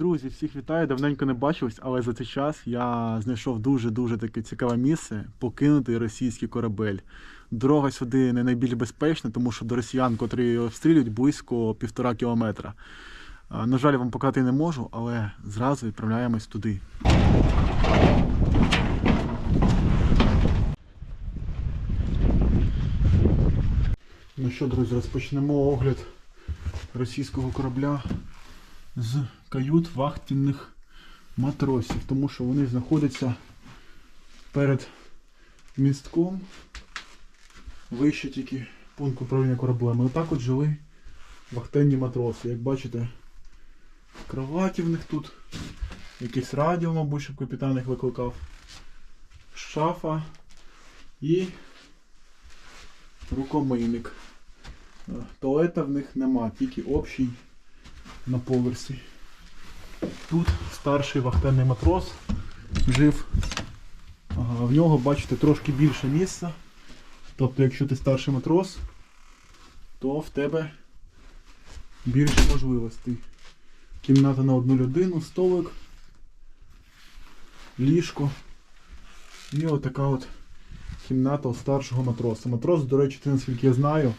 Друзі, всіх вітаю, давненько не бачились, але за цей час я знайшов дуже-дуже таке цікаве місце покинутий російський корабель. Дорога сюди не найбільш безпечна, тому що до росіян, котрі обстрілюють, близько півтора кілометра. На жаль, вам показати не можу, але зразу відправляємось туди. Ну що, друзі, розпочнемо огляд російського корабля з кают вахтенних матросів, тому що вони знаходяться перед містком, вище тільки пункт управління кораблем. І отак от жили вахтенні матроси. Як бачите, кроваті в них тут, якесь радіо, мабуть, щоб капітан їх викликав, шафа і рукомийник. Е, Туалета в них нема, тільки общий на поверсі. Тут старший вахтенний матрос жив. В нього, бачите, трошки більше місця. Тобто, якщо ти старший матрос, то в тебе більше можливостей. Кімната на одну людину, столик, ліжко. І отака от кімната у старшого матроса. Матрос, до речі, це, наскільки я знаю,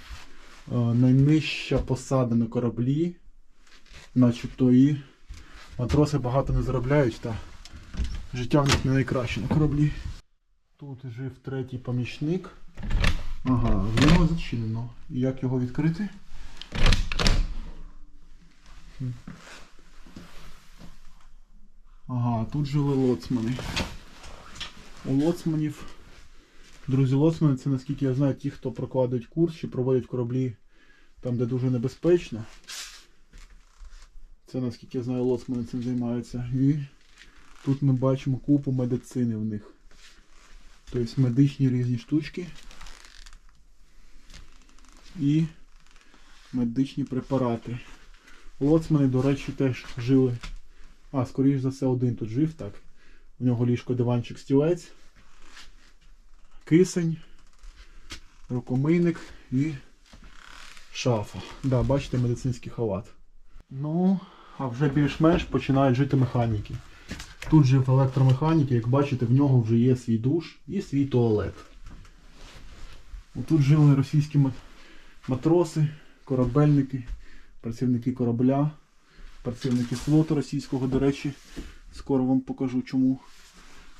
е, найнижча посада на кораблі начебто і матроси багато не заробляють, та життя в них не найкраще на кораблі. Тут жив третій помічник. Ага, в нього зачинено. І як його відкрити? Ага, тут жили лоцмани. У лоцманів. Друзі, лоцмани це наскільки я знаю, ті, хто прокладають курс чи проводять кораблі там, де дуже небезпечно. Це наскільки я знаю, лоцмани цим займаються. І тут ми бачимо купу медицини в них. Тобто медичні різні штучки. І медичні препарати. Лоцмани, до речі, теж жили. А, скоріш за все, один тут жив, так. У нього ліжко диванчик стілець, кисень, рукомийник і шафа. Да, бачите, медицинський халат. Ну, а вже більш-менш починають жити механіки. Тут жив електромеханіки, як бачите, в нього вже є свій душ і свій туалет. Тут жили російські матроси, корабельники, працівники корабля, працівники флоту російського, до речі, скоро вам покажу чому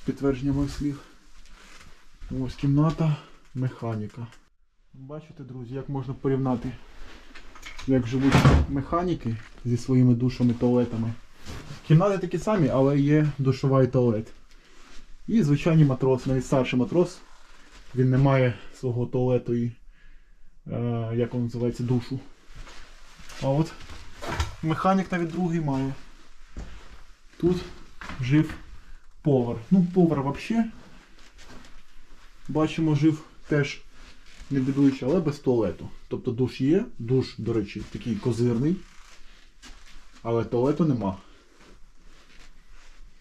підтвердження моїх слів. Ось кімната механіка. Бачите, друзі, як можна порівняти як живуть механіки зі своїми душами, туалетами. Кімнати такі самі, але є душова і туалет. І звичайні матроси, навіть старший матрос, він не має свого туалету і, е, як він називається, душу. А от механік навіть другий має. Тут жив повар. Ну, повар взагалі. Бачимо, жив теж не бідуючи, але без туалету. Тобто душ є, душ, до речі, такий козирний, але туалету нема.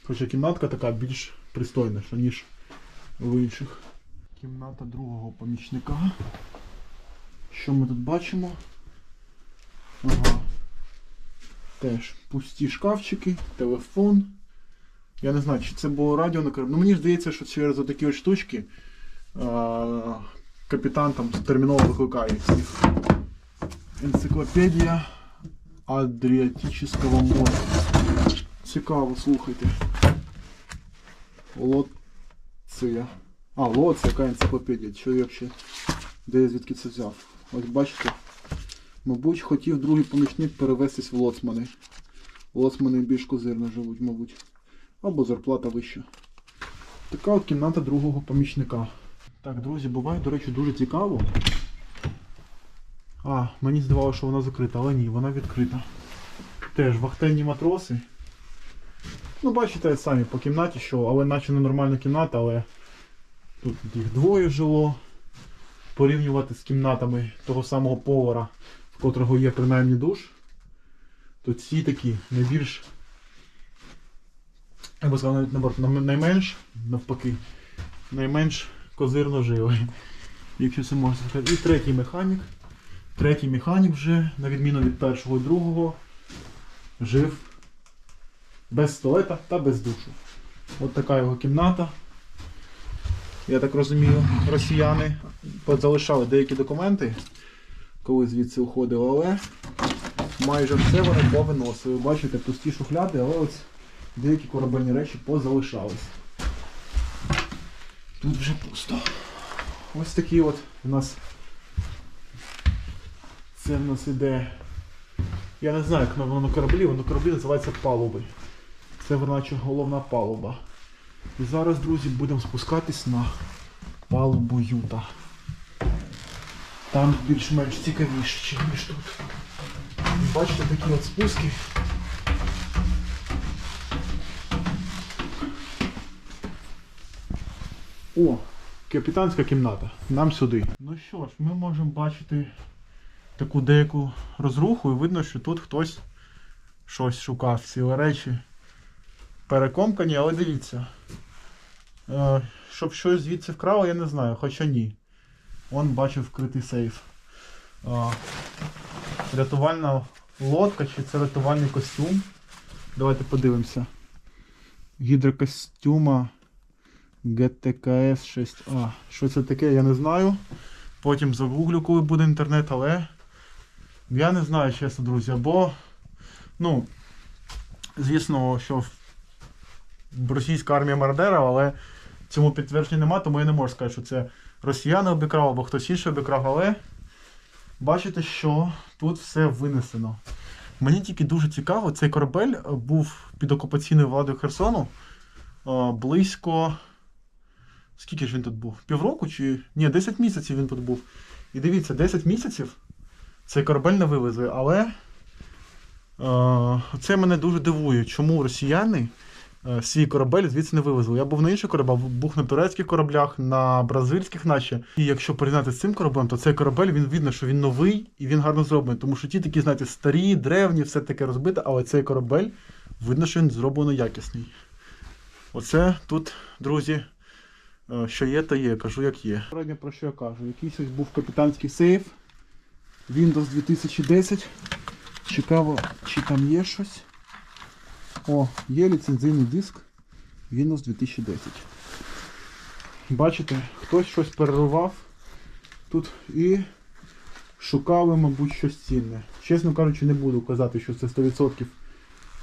Хоча кімнатка така більш пристойніша, ніж у інших. Кімната другого помічника. Що ми тут бачимо? Ага. Теж пусті шкафчики, телефон. Я не знаю, чи це було радіо на. Ну мені здається, що через отакі ось штучки а, капітан там терміново викликає всіх. Енциклопедія Адріатичного моря. Цікаво, слухайте. Лоція. А, Лоція, яка енциклопедія. Я ще де я звідки це взяв? Ось бачите. Мабуть, хотів другий помічник перевестись в лоцмани. Лоцмани більш козирно живуть, мабуть. Або зарплата вища. Така от кімната другого помічника. Так, друзі, буває, до речі, дуже цікаво. А, мені здавалося, що вона закрита, але ні, вона відкрита. Теж вахтенні матроси. Ну, бачите самі по кімнаті, що, але наче не нормальна кімната, але тут їх двоє жило. Порівнювати з кімнатами того самого повара, в котрого є принаймні душ, то ці такі найбільш, я би сказав, навіть найменш, навпаки, найменш козирно жили. Якщо це можна сказати. І третій механік. Третій механік вже, на відміну від першого і другого, жив без туалета та без душу. От така його кімната. Я так розумію, росіяни залишали деякі документи, коли звідси уходили, але майже все вони повиносили. Бачите, пусті шухляди, але ось деякі корабельні речі позалишались. Тут вже пусто. Ось такі от у нас. Це в нас іде. Я не знаю, як воно на кораблі, воно на кораблі називається палуби. Це наче головна палуба. І зараз, друзі, будемо спускатись на палубу Юта. Там більш-менш цікавіше, ніж тут. Бачите такі от спуски. О, капітанська кімната. Нам сюди. Ну що ж, ми можемо бачити таку деяку розруху і видно, що тут хтось щось шукав. Ці речі перекомкані, але дивіться. Е, щоб щось звідси вкрали, я не знаю, хоча ні. Он бачив вкритий сейф. Е, рятувальна лодка чи це рятувальний костюм. Давайте подивимося. Гідрокостюма GTKS 6A. Що це таке, я не знаю. Потім загуглю, коли буде інтернет, але я не знаю, чесно, друзі. Бо, ну, звісно, що російська армія мародера, але цьому підтвердження нема, тому я не можу сказати, що це росіяни обікрав або хтось інший обікрав, але бачите, що тут все винесено. Мені тільки дуже цікаво, цей корабель був під окупаційною владою Херсону близько. Скільки ж він тут був? Півроку чи. Ні, 10 місяців він тут був. І дивіться, 10 місяців цей корабель не вивезли, але е, це мене дуже дивує, чому росіяни е, свій корабель звідси не вивезли. Я був на інших кораблях, був на турецьких кораблях, на бразильських, наче. І якщо порівняти з цим кораблем, то цей корабель він видно, що він новий і він гарно зроблений. Тому що ті такі, знаєте, старі, древні, все таке розбите, але цей корабель видно, що він зроблено якісний. Оце тут, друзі. Е, Що є, то є, кажу, як є. Сьогодні про що я кажу? Якийсь був капітанський сейф. Windows 2010. Цікаво, чи там є щось. О, є ліцензійний диск Windows 2010. Бачите, хтось щось перервав тут і шукали, мабуть, щось цінне. Чесно кажучи, не буду казати, що це 100%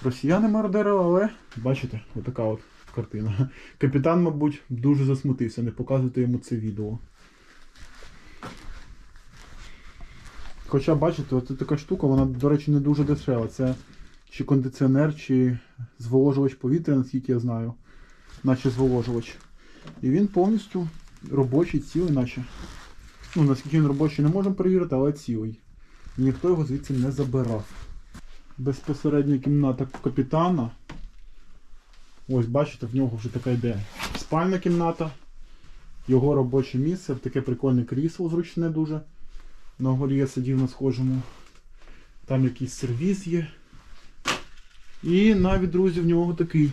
росіяни мародерили, але бачите, отака от картина. Капітан, мабуть, дуже засмутився, не показувати йому це відео. Хоча, бачите, от така штука, вона, до речі, не дуже дешева. Це чи кондиціонер, чи зволожувач повітря, наскільки я знаю. Наче зволожувач. І він повністю робочий, цілий, наче. Ну, наскільки він робочий, не можемо перевірити, але цілий. Ніхто його звідси не забирав. Безпосередня кімната капітана. Ось, бачите, в нього вже така йде спальна кімната. Його робоче місце, таке прикольне крісло зручне дуже. На горі я сидів на схожому. Там якийсь сервіс є. І навіть, друзі, в нього такий.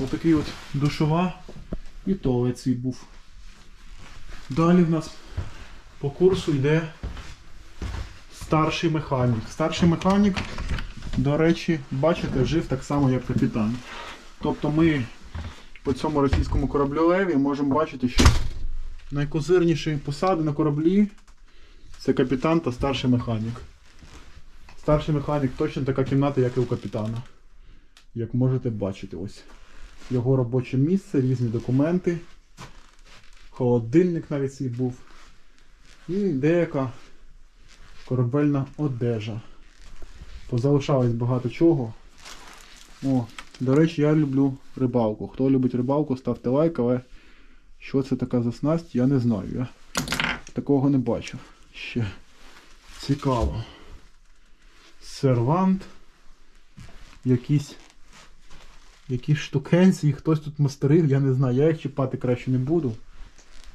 Отакий от душова і туалет свій був. Далі в нас по курсу йде старший механік. Старший механік, до речі, бачите, жив так само, як капітан. Тобто ми по цьому російському кораблю Леві можемо бачити, що найкозирніші посади на кораблі це капітан та старший механік. Старший механік точно така кімната, як і у капітана. Як можете бачити, ось. Його робоче місце, різні документи. Холодильник навіть свій був. І деяка корабельна одежа. Позалишалось багато чого. О, до речі, я люблю рибалку. Хто любить рибалку, ставте лайк, але що це така за снасть, я не знаю. Я такого не бачив. Ще цікаво. Сервант. Якісь якісь штукенці, хтось тут мастерив, я не знаю, я їх чіпати краще не буду.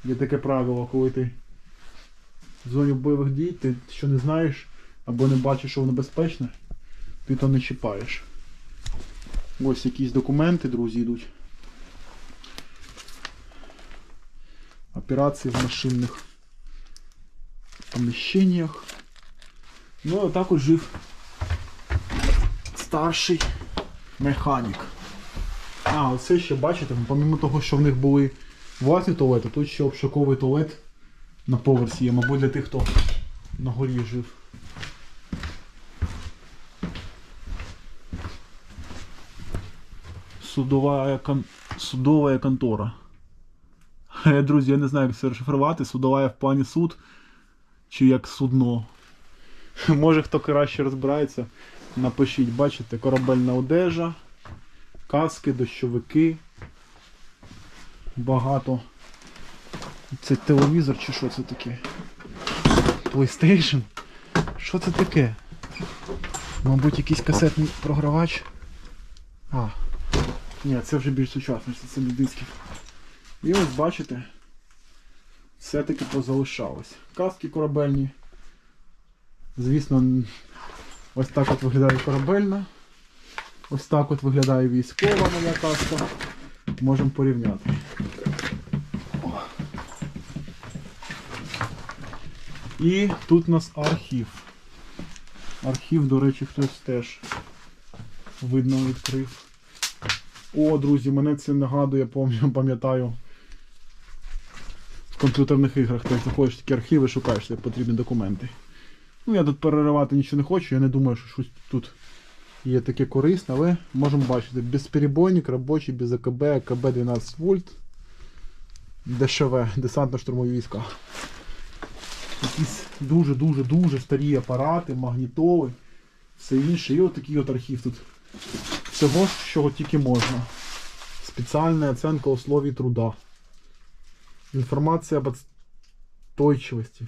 Є таке правило, коли ти в зоні бойових дій, ти що не знаєш або не бачиш, що воно безпечне, ти то не чіпаєш. Ось якісь документи, друзі, йдуть. Операції в машинних поміщеннях. Ну, а також жив старший Механік. А, оце ще бачите, помимо того, що в них були власні туалети, тут ще общаковий туалет на поверсі є, мабуть, для тих, хто на горі жив. Судова, кон... Судова контора. Е, Друзі, я не знаю, як це розшифрувати. Судова в плані суд чи як судно. Може хто краще розбирається, напишіть, бачите, корабельна одежа, каски, дощовики. Багато. Це телевізор чи що це таке? PlayStation? Що це таке? Мабуть, якийсь касетний програвач. А. Ні, це вже більш сучасно, це, це. І ось бачите, все-таки позалишалось. Каски корабельні. Звісно, ось так от виглядає корабельна. Ось так от виглядає військова моя каска. Можемо порівняти. І тут у нас архів. Архів, до речі, хтось теж видно відкрив. О, друзі, мене це нагадує, пам'ятаю, комп'ютерних іграх ти заходиш в такі архіви, шукаєш тобі потрібні документи. Ну, я тут переривати нічого не хочу, я не думаю, що щось тут є таке корисне, але можемо бачити. Безперебойник, робочий, без АКБ, АКБ 12 вольт. ДШВ, десантно-штурмові війська. Якісь дуже-дуже-дуже старі апарати, магнітоли, все інше. І от такий от архів тут. Всього, чого тільки можна. Спеціальна оценка условий труда. Інформація об отстойчивості.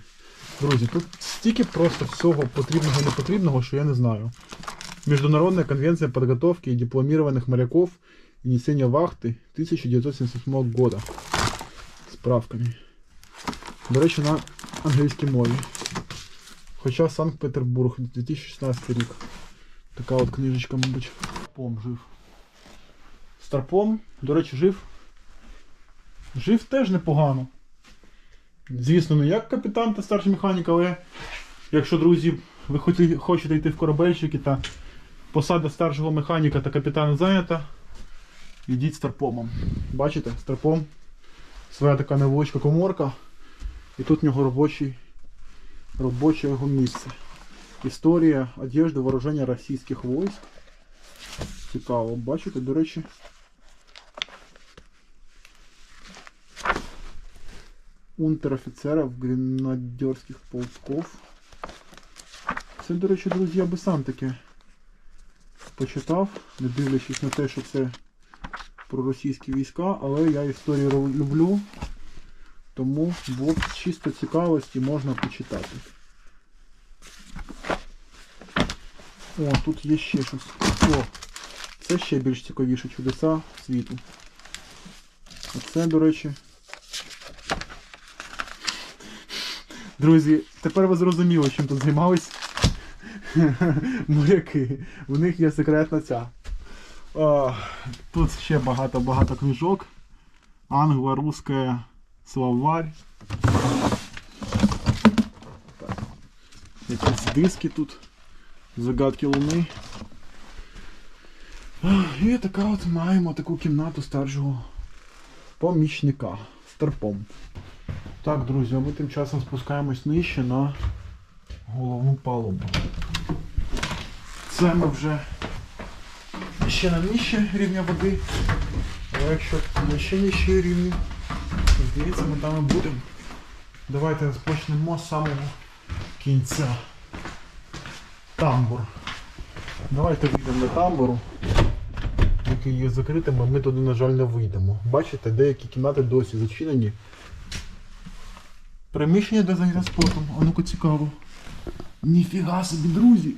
Друзі, тут стільки просто всього потрібного і непотрібного, що я не знаю. Международная конвенция подготовки дипломированных моряков и несения вахты 1978 года. Справками. До речі, на англійській мові. Хоча Санкт-Петербург, 2016 рік. Така от книжечка, мабуть. Старпом жив. Старпом, до речі, жив. Жив теж непогано. Звісно, не як капітан та старший механік, але якщо, друзі, ви хочете йти в корабельщики та посада старшого механіка та капітана зайнята, йдіть старпомом. Бачите, старпом своя така невеличка коморка. І тут в нього робочий, робоче його місце. Історія одежди вооруження російських військ. Цікаво, бачите, до речі. Унтер-офіцерів гренадерських полков. Це, до речі, друзі, я би сам таке почитав, не дивлячись на те, що це про російські війська, але я історію люблю, тому було б чисто цікавості можна почитати. О, тут є ще щось. О, це ще більш цікавіше чудеса світу. Оце, до речі. Друзі, тепер ви зрозуміли, чим тут займались моряки. У них є секретна ця. А, тут ще багато-багато книжок. Англо-русська словарь. Так. Якісь диски тут. Загадки Луни. І така от маємо таку кімнату старшого помічника. Старпом. Так, друзі, а ми тим часом спускаємось нижче на головну палубу. Це ми вже ще на нижче рівня води. Але якщо є ще нижчі рівні, то здається, ми там і будемо. Давайте розпочнемо з самого кінця. Тамбур. Давайте вийдемо до тамбуру, який є закритим, а ми туди, на жаль, не вийдемо. Бачите, деякі кімнати досі зачинені. Приміщення для заняття спортом. А ну-ка цікаво. Ніфіга собі, друзі.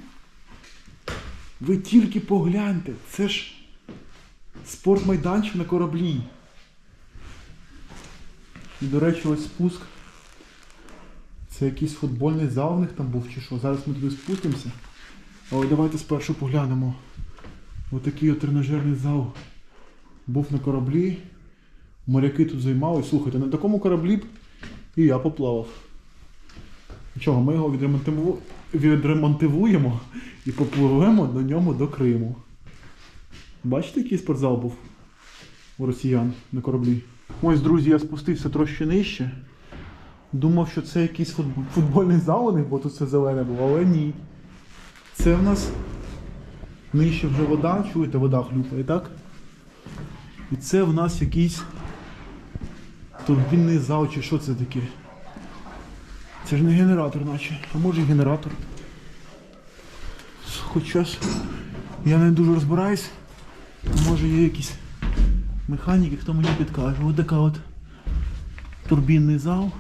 Ви тільки погляньте, це ж спортмайданчик на кораблі. І, до речі, ось спуск. Це якийсь футбольний зал в них там був чи що. Зараз ми туди спустимося. Але давайте спершу поглянемо. Отакий от тренажерний зал був на кораблі. Моряки тут займались. Слухайте, на такому кораблі і я поплавав. Нічого, ми його відремонтиву... відремонтивуємо і попливемо до ньому до Криму. Бачите, який спортзал був у росіян на кораблі? Ось, друзі, я спустився трошки нижче. Думав, що це якийсь футб- футбольний зал у них, бо тут все зелене було, але ні. Це в нас нижче вже вода, чуєте, вода хлюпає, так? І це в нас якийсь турбінний зал, чи що це таке? Це ж не генератор, наче. А може і генератор. Хоча я не дуже розбираюсь. Може є якісь механіки, хто мені підкаже. Ось така от турбінний зал.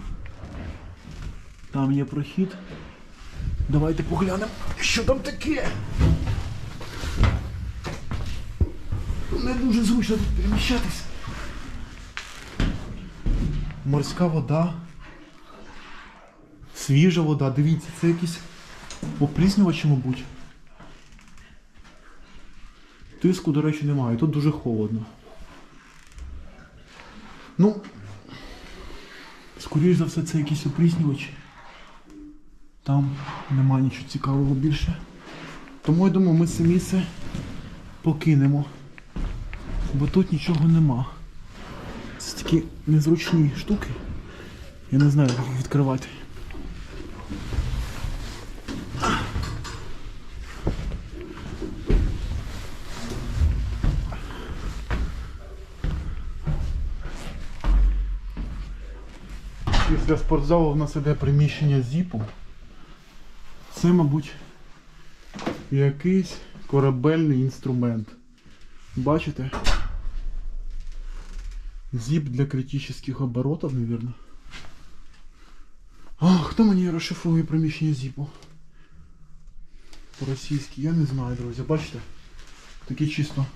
Там є прохід. Давайте поглянемо, що там таке. Не дуже зручно тут переміщатись. Морська вода. Свіжа вода, дивіться, це якісь опліснювачі, мабуть. Тиску, до речі, немає. Тут дуже холодно. Ну, скоріш за все, це якісь опріснювачі. Там нема нічого цікавого більше. Тому я думаю, ми це місце покинемо. Бо тут нічого нема. Такі незручні штуки. Я не знаю, як відкривати. Після спортзалу в нас іде приміщення зіпу. Це, мабуть, якийсь корабельний інструмент. Бачите? Зіп для критичних оборотів, мабуть. А, хто мені розшифрує приміщення зіпу? По-російськи, я не знаю, друзі. Бачите? Такі чисто.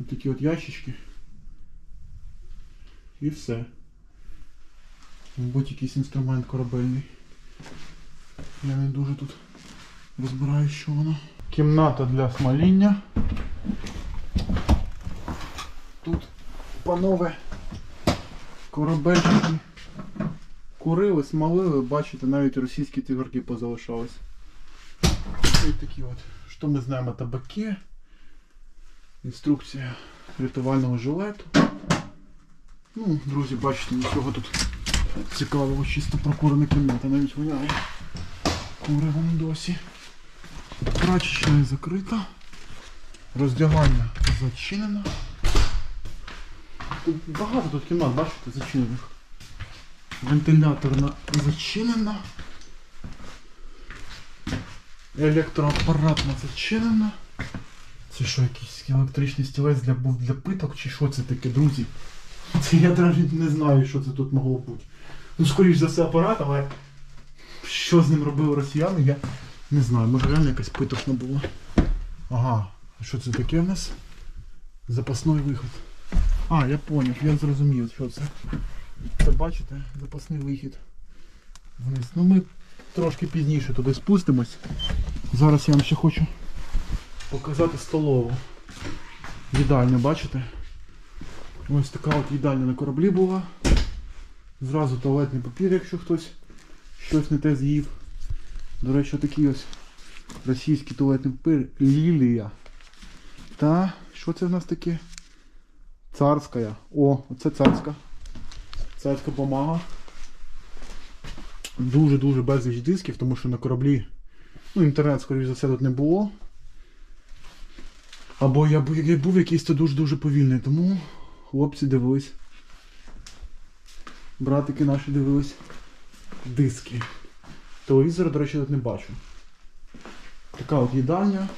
Ось такі от ящички. І все. Мабуть, якийсь інструмент корабельний. Я не дуже тут розбираюсь, що воно. Кімната для смоління. Тут панове корабельники курили, смолили, бачите, навіть російські тигорки позалишались. Ось такі от. Що ми знаємо о табаке? Інструкція рятувального жилету. Ну, друзі, бачите, нічого тут цікавого, чисто прокурена кімната, навіть воняє куревом досі. Прачечна закрита. Роздягання зачинено. Багато тут кімнат, бачите, зачинених. Вентиляторна зачинена. Електроапаратна зачинена. Це що, якийсь електричний стілець для, був для питок чи що це таке, друзі? Це я навіть не знаю, що це тут могло бути. Ну, скоріш за все апарат, але що з ним робили росіяни, я не знаю. Може реально якась питошна була. Ага, а що це таке в нас? Запасний виход. А, я поняв, я зрозумів, що це. Це бачите, запасний вихід. Вниз. Ну ми трошки пізніше туди спустимось. Зараз я вам ще хочу показати столову. Їдальню, бачите? Ось така от їдальня на кораблі була. Зразу туалетний папір, якщо хтось щось не те з'їв. До речі, такий ось російський туалетний папір Лілія. Та що це в нас таке? Царська. О, оце царська. Царська бумага. Дуже-дуже безліч дисків, тому що на кораблі ну, інтернет, скоріш за все, тут не було. Або я бу- я був якийсь то дуже-дуже повільний, тому хлопці дивились. Братики наші дивились диски. Телевізора, до речі, тут не бачу. Така от їдальня.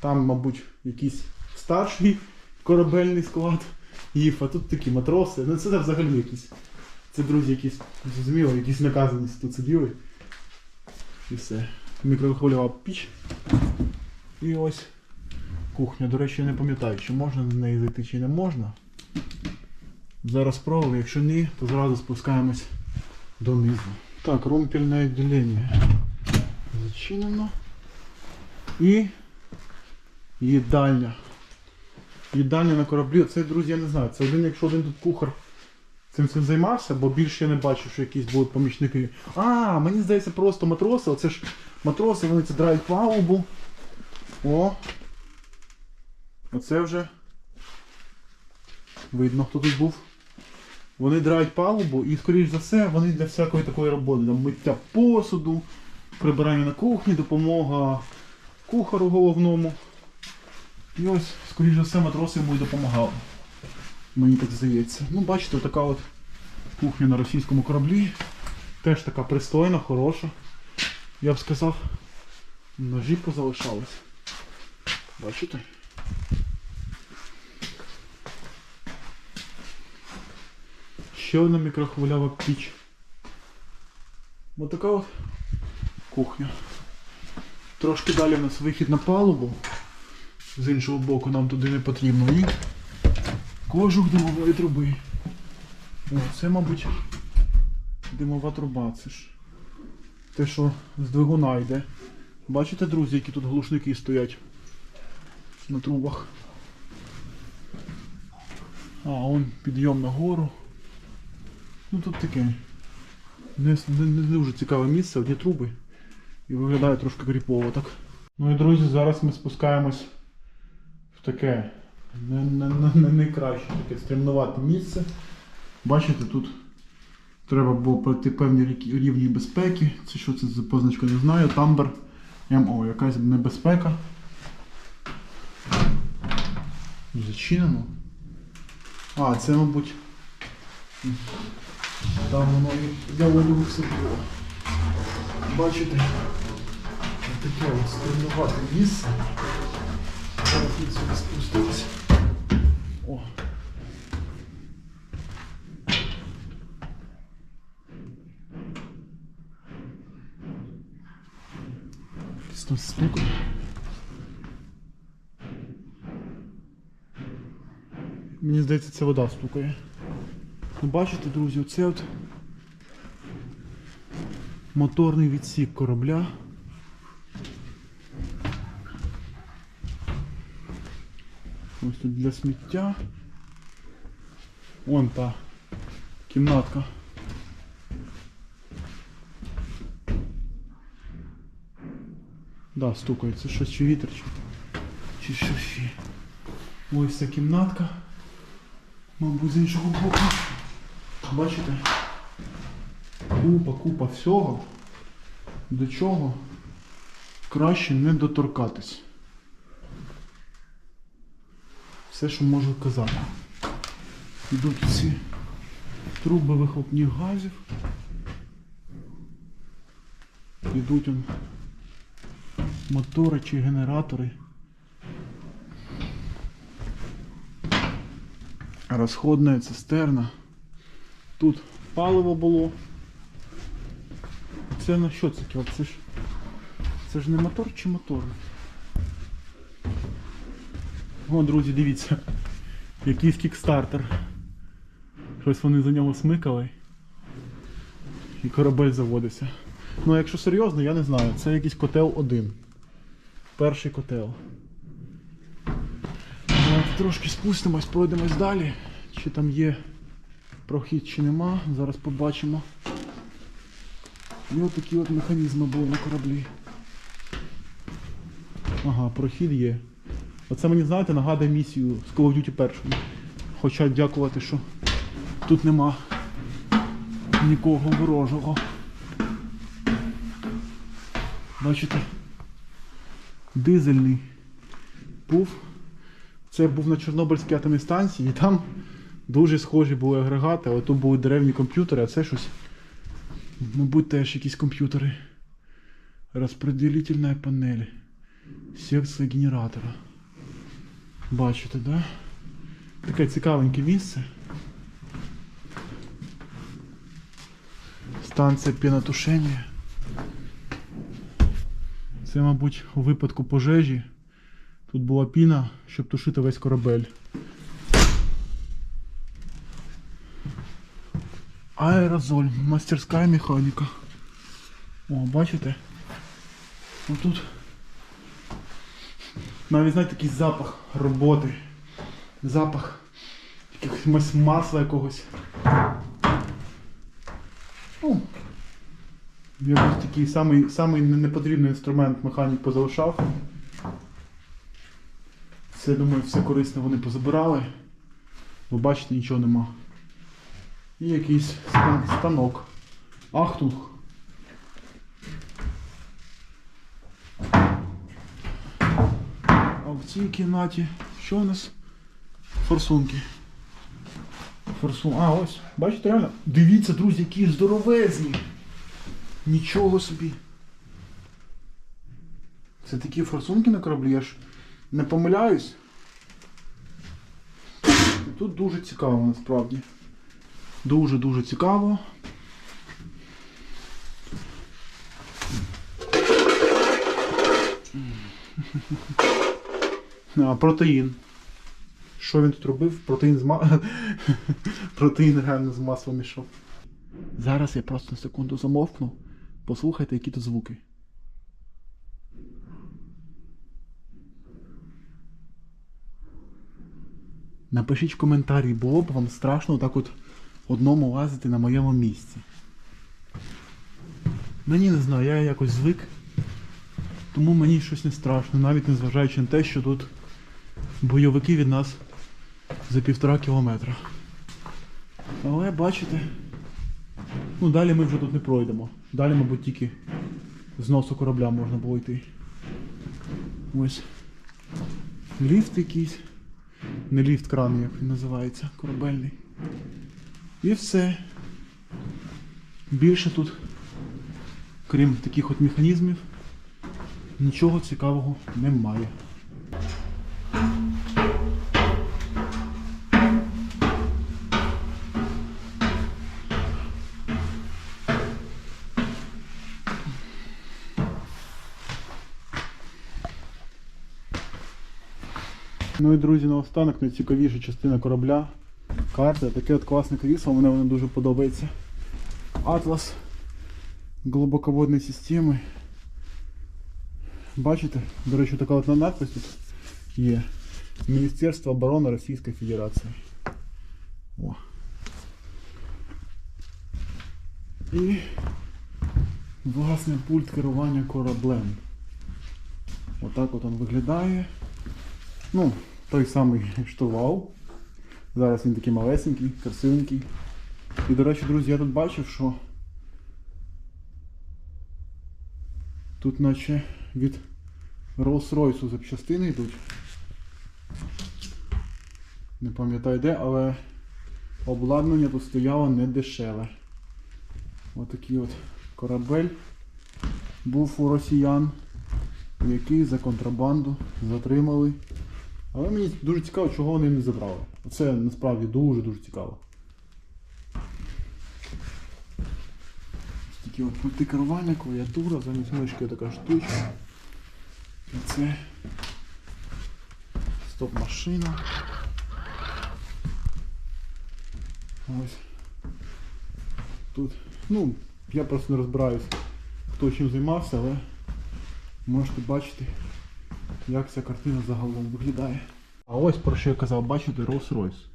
Там, мабуть, якийсь старший корабельний склад їв, а тут такі матроси. Ну це взагалі якісь. Це друзі якісь, зрозуміло, якісь наказані тут сиділи. І все. Мікрохвильова піч. І ось кухня. До речі, я не пам'ятаю, чи можна до неї зайти, чи не можна. Зараз спробуємо, якщо ні, то зразу спускаємось донизу. Так, румпельне відділення зачинено. І їдальня. Їдальня на кораблі. Це, друзі, я не знаю. Це один, якщо один тут кухар цим цим займався, бо більше я не бачу, що якісь будуть помічники. А, мені здається, просто матроси. Оце ж матроси, вони це драють палубу. О. Оце вже видно, хто тут був. Вони драють палубу і, скоріш за все, вони для всякої такої роботи. Там миття посуду, прибирання на кухні, допомога кухару головному. І ось, скоріш за все, матроси йому і допомагали. Мені так здається. Ну, бачите, така от кухня на російському кораблі. Теж така пристойна, хороша. Я б сказав, ножі позалишались. Бачите? Ще одна мікрохвильова піч. Ось така от кухня. Трошки далі в нас вихід на палубу. З іншого боку нам туди не потрібно. І кожух димової труби. О, це, мабуть, димова труба. Це ж те, що з двигуна йде. Бачите, друзі, які тут глушники стоять на трубах. А, он підйом на гору. Ну тут таке. Не, не, не дуже цікаве місце, одні труби. І виглядає трошки кріпово так. Ну і друзі, зараз ми спускаємось таке не, не, не, не найкраще таке стремнувате місце. Бачите, тут треба було пройти певні рівні безпеки. Це що це за позначка, не знаю. Тамбер МО, якась небезпека. Зачинено. А, це, мабуть. Там воно і для одягу все було. Бачите? Таке ось стильнувате місце. Зараз ми сюди спустилися. О. Там стук. Мені здається, це вода стукає. Ну, бачите, друзі, оце от моторний відсік корабля. Ось тут для сміття. Вон та кімнатка. Да, стукає. Це щось чи вітер, чи, чи що ще. Ось ця кімнатка. Мабуть, з іншого боку. Бачите? Купа, купа всього. До чого краще не доторкатись. Все, що можу казати. Йдуть ці труби вихлопних газів. Йдуть он мотори чи генератори. Розходна цистерна. Тут паливо було. Це на що це? Це ж, це ж не мотор чи мотор? О, друзі, дивіться. Якийсь кікстартер. Щось вони за нього смикали. І корабель заводиться. Ну, якщо серйозно, я не знаю. Це якийсь котел один. Перший котел. Давайте трошки спустимось, пройдемось далі. Чи там є прохід, чи нема. Зараз побачимо. І от такі от механізми були на кораблі. Ага, прохід є. Оце мені, знаєте, нагадує місію з Call of Duty першої. Хоча дякувати, що тут нема нікого ворожого. Бачите? Дизельний був. Це був на Чорнобильській атомній станції, і там дуже схожі були агрегати, але тут були деревні комп'ютери, а це щось. Мабуть, теж якісь комп'ютери. Розпределительна панель. Секція генератора. Бачите, да? Таке цікавеньке місце. Станція пінотушення. Це, мабуть, у випадку пожежі. Тут була піна, щоб тушити весь корабель. Аерозоль, мастерська механіка. О, бачите? Отут навіть знаєте такий запах роботи. Запах якогось масла якогось. Ну, якийсь такий самий, самий непотрібний інструмент механік позалишав. Все, думаю, все корисне вони позабирали. Ви бачите, нічого нема. І якийсь станок. Ахтунг. В цій кімнаті що у нас? Форсунки. Форсун. А, ось. Бачите, реально? Дивіться, друзі, які здоровезні. Нічого собі. Це такі форсунки на кораблі, я ж не помиляюсь. Тут дуже цікаво насправді. Дуже-дуже цікаво. Протеїн. Що він тут робив? Протеїн з. Протеїн реально з маслом ішов. Зараз я просто на секунду замовкну. Послухайте, які тут звуки. Напишіть в коментарі, було б вам страшно так от одному лазити на моєму місці. Мені не знаю, я якось звик. Тому мені щось не страшно, навіть незважаючи на те, що тут бойовики від нас за півтора кілометра. Але бачите, ну далі ми вже тут не пройдемо. Далі, мабуть, тільки з носу корабля можна було йти. Ось. Ліфт якийсь. Не ліфт кран, як він називається, корабельний. І все. Більше тут, крім таких от механізмів, нічого цікавого немає. Ну і друзі, наостанок найцікавіша частина корабля. Карта, таке от класне крісло, мене воно дуже подобається. Атлас глибоководної системи. Бачите? До речі, така от надпись тут є. Міністерство оборони Російської Федерації. О. І власне пульт керування кораблем. Отак от він виглядає. Ну, той самий штурвал. Зараз він такий малесенький, красивенький. І, до речі, друзі, я тут бачив, що тут наче від Rolls-Royce запчастини йдуть. Не пам'ятаю де, але обладнання тут стояло не дешеве. Отакий от корабель був у росіян, який за контрабанду затримали. Але мені дуже цікаво, чого вони не забрали. Це насправді дуже-дуже цікаво. Ось такі от пульти керування, клавіатура, замість мишки така штучка. І це стоп-машина. Ось. Тут, ну, я просто не розбираюсь, хто чим займався, але можете бачити, як ця картина загалом виглядає. А ось про що я казав, бачите, Rolls-Royce.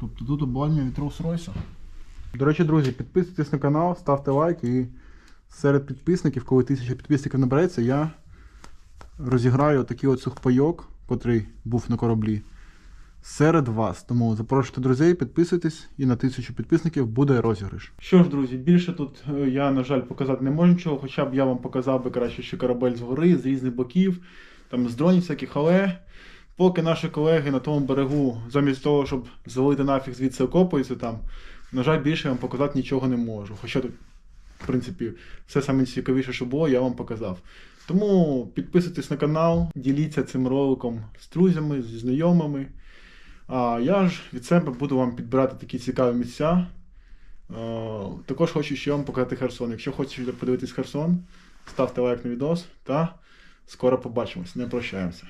Тобто тут обладнання від Rolls-Royce. До речі, друзі, підписуйтесь на канал, ставте лайк і серед підписників, коли тисяча підписників набереться, я розіграю такий от сухпайок, котрий був на кораблі. Серед вас. Тому запрошуйте друзей, підписуйтесь і на тисячу підписників буде розіграш. Що ж, друзі, більше тут е, я, на жаль, показати не можу нічого, хоча б я вам показав би краще, що корабель згори, з різних боків, там з дронів всяких, але поки наші колеги на тому берегу, замість того, щоб звалити нафіг звідси окопуються там, на жаль, більше я вам показати нічого не можу. Хоча тут, в принципі, все саме цікавіше, що було, я вам показав. Тому підписуйтесь на канал, діліться цим роликом з друзями, зі знайомими. А я ж від себе буду вам підбирати такі цікаві місця. Е, Також хочу ще вам показати Херсон. Якщо хочете подивитись Херсон, ставте лайк на відос та скоро побачимось. Не прощаємося.